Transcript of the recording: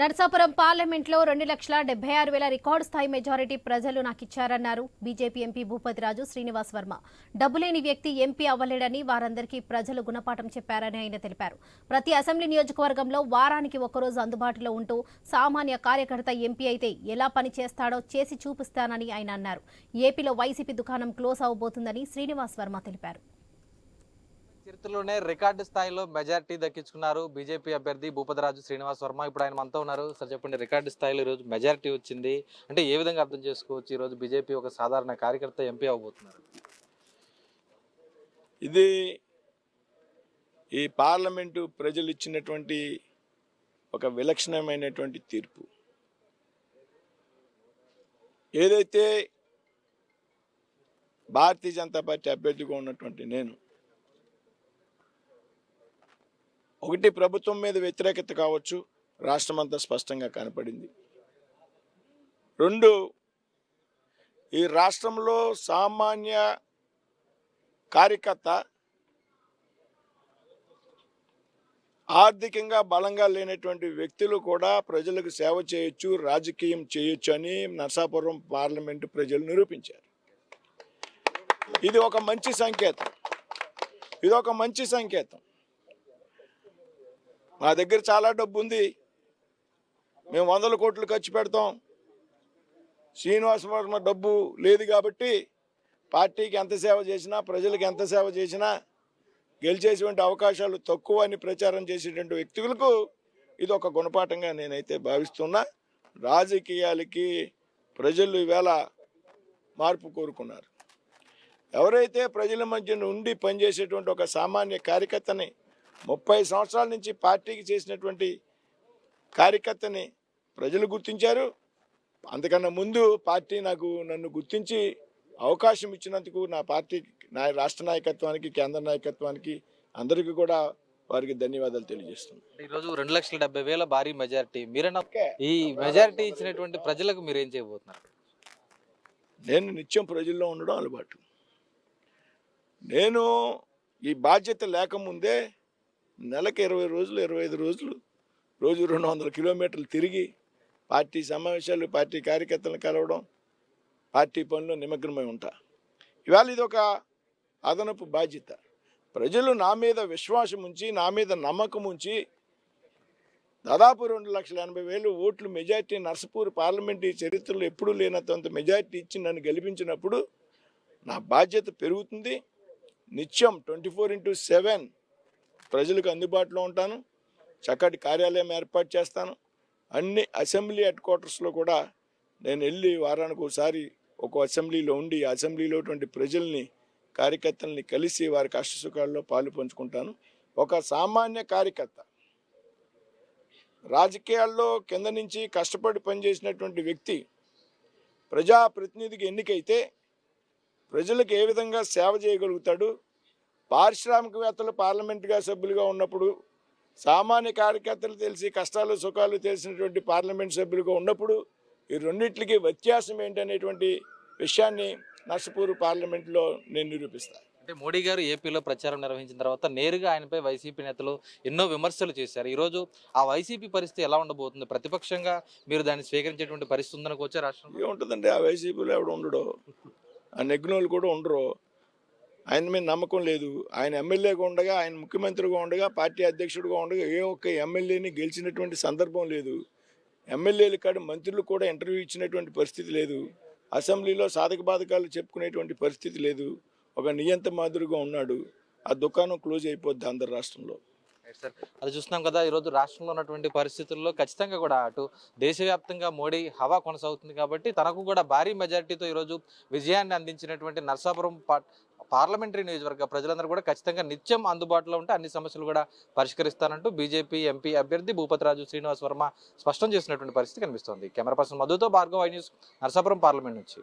నరసాపురం పార్లమెంట్లో రెండు లక్షల డెబ్బై ఆరు వేల రికార్డు స్థాయి మెజారిటీ ప్రజలు నాకు ఇచ్చారన్నారు. BJP MP Bhupathiraju Srinivas Varma. డబ్బులేని వ్యక్తి ఎంపీ అవ్వలేడని వారందరికీ ప్రజలు గుణపాఠం చెప్పారని ఆయన తెలిపారు. ప్రతి అసెంబ్లీ నియోజకవర్గంలో వారానికి ఒకరోజు అందుబాటులో ఉంటూ సామాన్య కార్యకర్త ఎంపీ అయితే ఎలా పని చేస్తాడో చేసి చూపిస్తానని ఆయన అన్నారు. ఏపీలో వైసీపీ దుకాణం క్లోజ్ అవబోతుందని శ్రీనివాస్ వర్మ తెలిపారు. చరిత్రలోనే రికార్డు స్థాయిలో మెజారిటీ దక్కించుకున్నారు బీజేపీ అభ్యర్థి భూపతిరాజు శ్రీనివాస్ వర్మ. ఇప్పుడు ఆయన మనతో ఉన్నారు. సార్ చెప్పండి రికార్డు స్థాయిలో ఈరోజు మెజారిటీ వచ్చింది. అంటే ఏ విధంగా అర్థం చేసుకోవచ్చు? ఈరోజు బీజేపీ ఒక సాధారణ కార్యకర్త ఎంపీ అవబోతున్నారు ఇది ఈ పార్లమెంటు ప్రజలు ఇచ్చినటువంటి ఒక విలక్షణమైనటువంటి తీర్పు. ఏదైతే భారతీయ జనతా పార్టీ అభ్యర్థిగా ఉన్నటువంటి నేను ఒకటి ప్రభుత్వం మీద వ్యతిరేకత కావచ్చు రాష్ట్రమంతా స్పష్టంగా కనపడింది. రెండు ఈ రాష్ట్రంలో సామాన్య కార్యకర్త ఆర్థికంగా బలంగా లేనటువంటి వ్యక్తులు కూడా ప్రజలకు సేవ చేయొచ్చు రాజకీయం చేయొచ్చు అని నర్సాపురం పార్లమెంటు ప్రజలు నిరూపించారు. ఇది ఒక మంచి సంకేతం. ఇది ఒక మంచి సంకేతం. మా దగ్గర చాలా డబ్బు ఉంది మేము వందల కోట్లు ఖర్చు పెడతాం. శ్రీనివాస వర్మ డబ్బు లేదు కాబట్టి పార్టీకి ఎంత సేవ చేసినా ప్రజలకు ఎంత సేవ చేసినా గెలిచేటువంటి అవకాశాలు తక్కువ అని ప్రచారం చేసేటువంటి వ్యక్తులకు ఇది ఒక గుణపాఠంగా నేనైతే భావిస్తున్నా. రాజకీయాలకి ప్రజలు ఈవేళ మార్పు కోరుకున్నారు. ఎవరైతే ప్రజల మధ్య ఉండి పనిచేసేటువంటి ఒక సామాన్య కార్యకర్తని ముప్పై సంవత్సరాల నుంచి పార్టీకి చేసినటువంటి కార్యకర్తని ప్రజలు గుర్తించారు. అంతకన్నా ముందు పార్టీ నాకు నన్ను గుర్తించి అవకాశం ఇచ్చినందుకు నా పార్టీ నా రాష్ట్ర నాయకత్వానికి కేంద్ర నాయకత్వానికి అందరికీ కూడా వారికి ధన్యవాదాలు తెలియజేస్తున్నాను. ఈరోజు రెండు లక్షల డెబ్బై వేల భారీ మెజారిటీ. మీరన్నా ఈ మెజారిటీ ఇచ్చినటువంటి ప్రజలకు మీరు ఏం చేయబోతున్నారు? నేను నిత్యం ప్రజల్లో ఉండడం అలవాటు. నేను ఈ బాధ్యత లేకముందే నెలకు ఇరవై రోజులు ఇరవై ఐదు రోజులు రోజు రెండు వందల కిలోమీటర్లు తిరిగి పార్టీ సమావేశాలు పార్టీ కార్యకర్తలను కలవడం పార్టీ పనులు నిమగ్నమై ఉంటా. ఇవాళ ఇది ఒక అదనపు బాధ్యత. ప్రజలు నా మీద విశ్వాసం ఉంచి నా మీద నమ్మకం ఉంచి దాదాపు రెండు లక్షల ఎనభై వేలు ఓట్లు మెజార్టీ నర్సపూర్ పార్లమెంటు చరిత్రలో ఎప్పుడూ లేనంత మెజార్టీ ఇచ్చి నన్ను గెలిపించినప్పుడు నా బాధ్యత పెరుగుతుంది. నిత్యం ట్వంటీ ఫోర్ ఇంటూ సెవెన్ ప్రజలకు అందుబాటులో ఉంటాను. చక్కటి కార్యాలయం ఏర్పాటు చేస్తాను. అన్ని అసెంబ్లీ హెడ్ క్వార్టర్స్లో కూడా నేను వెళ్ళి వారానికి ఒకసారి ఒక అసెంబ్లీలో ఉండి అసెంబ్లీలో ఉన్నటువంటి ప్రజల్ని కార్యకర్తల్ని కలిసి వారి కష్టసుఖాల్లో పాలు పంచుకుంటాను. ఒక సామాన్య కార్యకర్త రాజకీయాల్లో కింద నుంచి కష్టపడి పనిచేసినటువంటి వ్యక్తి ప్రజాప్రతినిధికి ఎన్నికైతే ప్రజలకు ఏ విధంగా సేవ చేయగలుగుతాడు పారిశ్రామికవేత్తలు పార్లమెంటుగా సభ్యులుగా ఉన్నప్పుడు సామాన్య కార్యకర్తలు తెలిసి కష్టాలు సుఖాలు తెలిసినటువంటి పార్లమెంట్ సభ్యులుగా ఉన్నప్పుడు ఈ రెండింటికి వ్యత్యాసం ఏంటనేటువంటి విషయాన్ని నర్సపూర్ పార్లమెంట్లో నేను నిరూపిస్తాను అంటే మోడీ గారు ఏపీలో ప్రచారం నిర్వహించిన తర్వాత నేరుగా ఆయనపై వైసీపీ నేతలు ఎన్నో విమర్శలు చేశారు. ఈరోజు ఆ వైసీపీ పరిస్థితి ఎలా ఉండబోతుంది? ప్రతిపక్షంగా మీరు దాన్ని స్వీకరించేటువంటి పరిస్థితి ఉందనుకోవచ్చా రాష్ట్రంలో? ఏముంటుందండి? ఆ వైసీపీలో ఎవడు ఉండడు. ఆ నెగ్గినోళ్ళు కూడా ఉండరు. ఆయన మీద నమ్మకం లేదు. ఆయన ఎమ్మెల్యేగా ఉండగా ఆయన ముఖ్యమంత్రిగా ఉండగా పార్టీ అధ్యక్షుడిగా ఉండగా ఏ ఒక్క ఎమ్మెల్యేని గెలిచినటువంటి సందర్భం లేదు. ఎమ్మెల్యేలు కాడ మంత్రులు కూడా ఇంటర్వ్యూ ఇచ్చినటువంటి పరిస్థితి లేదు. అసెంబ్లీలో సాధక బాధకాలు చెప్పుకునేటువంటి పరిస్థితి లేదు. ఒక నియంత మాదిరిగా ఉన్నాడు. ఆ దుకాణం క్లోజ్ అయిపోద్ది ఆంధ్ర రాష్ట్రంలో. సార్. అది చూస్తున్నాం కదా ఈరోజు రాష్ట్రంలో ఉన్నటువంటి పరిస్థితుల్లో ఖచ్చితంగా కూడా అటు దేశవ్యాప్తంగా మోడీ హవా కొనసాగుతుంది కాబట్టి తనకు కూడా భారీ మెజారిటీతో ఈరోజు విజయాన్ని అందించినటువంటి నర్సాపురం పార్లమెంటరీ నియోజకవర్గ ప్రజలందరూ కూడా ఖచ్చితంగా నిత్యం అందుబాటులో ఉంటే అన్ని సమస్యలు కూడా పరిష్కరిస్తానంటూ బీజేపీ ఎంపీ అభ్యర్థి భూపతిరాజు శ్రీనివాస్ వర్మ స్పష్టం చేసినటువంటి పరిస్థితి కనిపిస్తోంది. కెమెరా పర్సన్ మధుతో భార్గవ న్యూస్ నర్సాపురం పార్లమెంట్ నుంచి.